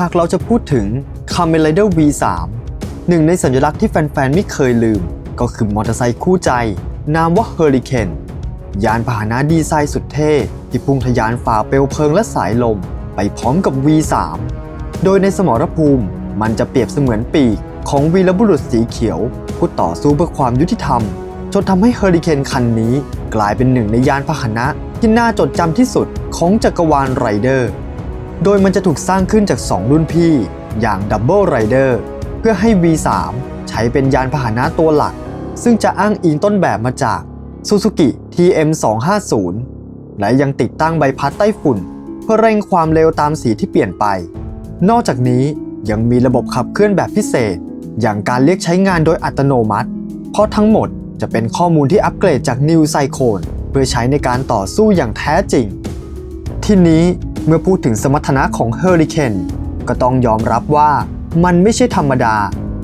หากเราจะพูดถึง Kamen Rider V3 หนึ่งในสัญลักษณ์ที่แฟนๆ ไม่เคยลืม ก็คือมอเตอร์ไซค์คู่ใจ นามว่า Hurricane ยานพาหนะดีไซน์สุดเท่ ที่พุ่งทะยานฝ่าเปลวเพลิงและสายลม ไปพร้อมกับ V3 โดยในสมรภูมิมันจะเปรียบเสมือนปีกของวีรบุรุษสีเขียว ผู้ต่อสู้เพื่อความยุติธรรม จนทำให้เฮอริเคนคันนี้ กลายเป็นหนึ่งในยานพาหนะที่น่าจดจำที่สุดของจักรวาลไรเดอร์ โดยมันจะถูกสร้างขึ้นจาก 2 รุ่นพี่ อย่าง Double Rider เพื่อให้ V3 ใช้เป็นยานพาหนะตัวหลัก ซึ่งจะอ้างอิงต้นแบบมาจาก Suzuki TM250 และยังติดตั้งใบพัดใต้ฝุ่น เพื่อเร่งความเร็วตามสีที่เปลี่ยนไป นอกจากนี้ยังมีระบบขับเคลื่อนแบบพิเศษ อย่างการเรียกใช้งานโดยอัตโนมัติ เพราะทั้งหมดจะเป็นข้อมูลที่อัปเกรดจาก New Cyclone เพื่อใช้ในการต่อสู้อย่างแท้จริง ทีนี้ เมื่อพูดถึงสมรรถนะของเฮอริเคนก็ต้องยอมรับว่ามันไม่ใช่ธรรมดา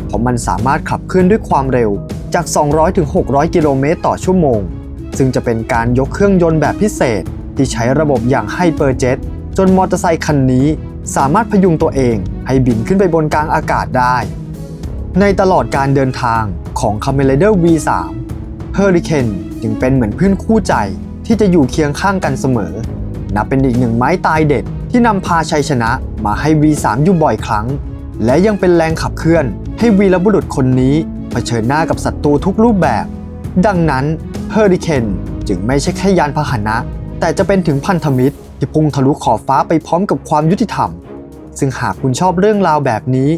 เพราะมันสามารถขับเคลื่อนด้วยความเร็วจาก 200ถึง600กิโลเมตรต่อชั่วโมง ซึ่งจะเป็นการยกเครื่องยนต์แบบพิเศษ ที่ใช้ระบบอย่างไฮเปอร์เจ็ตจนมอเตอร์ไซคันนี้สามารถพยุงตัวเองให้บินขึ้นไปบนกลางอากาศได้ ในตลอดการเดินทางของ Kamen Rider V3 Hurricane จึงเป็นเหมือนเพื่อนคู่ใจที่จะอยู่เคียงข้างกันเสมอ นับเป็นอีกหนึ่งไม้ตายเด็ดที่นำพาชัยชนะมาให้ V3 อยู่บ่อยครั้ง และยังเป็นแรงขับเคลื่อน ให้วีรบุรุษคนนี้เผชิญหน้ากับศัตรูทุกรูปแบบ ดังนั้น Hurricane จึงไม่ใช่แค่ยานพาหนะ แต่จะเป็นถึงพันธมิตร ที่พุ่งทะลุขอบฟ้าไปพร้อมกับความยุติธรรม ซึ่งหากคุณชอบเรื่องราวแบบนี้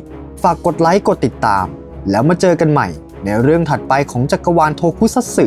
ฝากกดไลค์กดติดตาม แล้วมาเจอกันใหม่ในเรื่องถัดไปของจักรวาลโทคุซัตสึ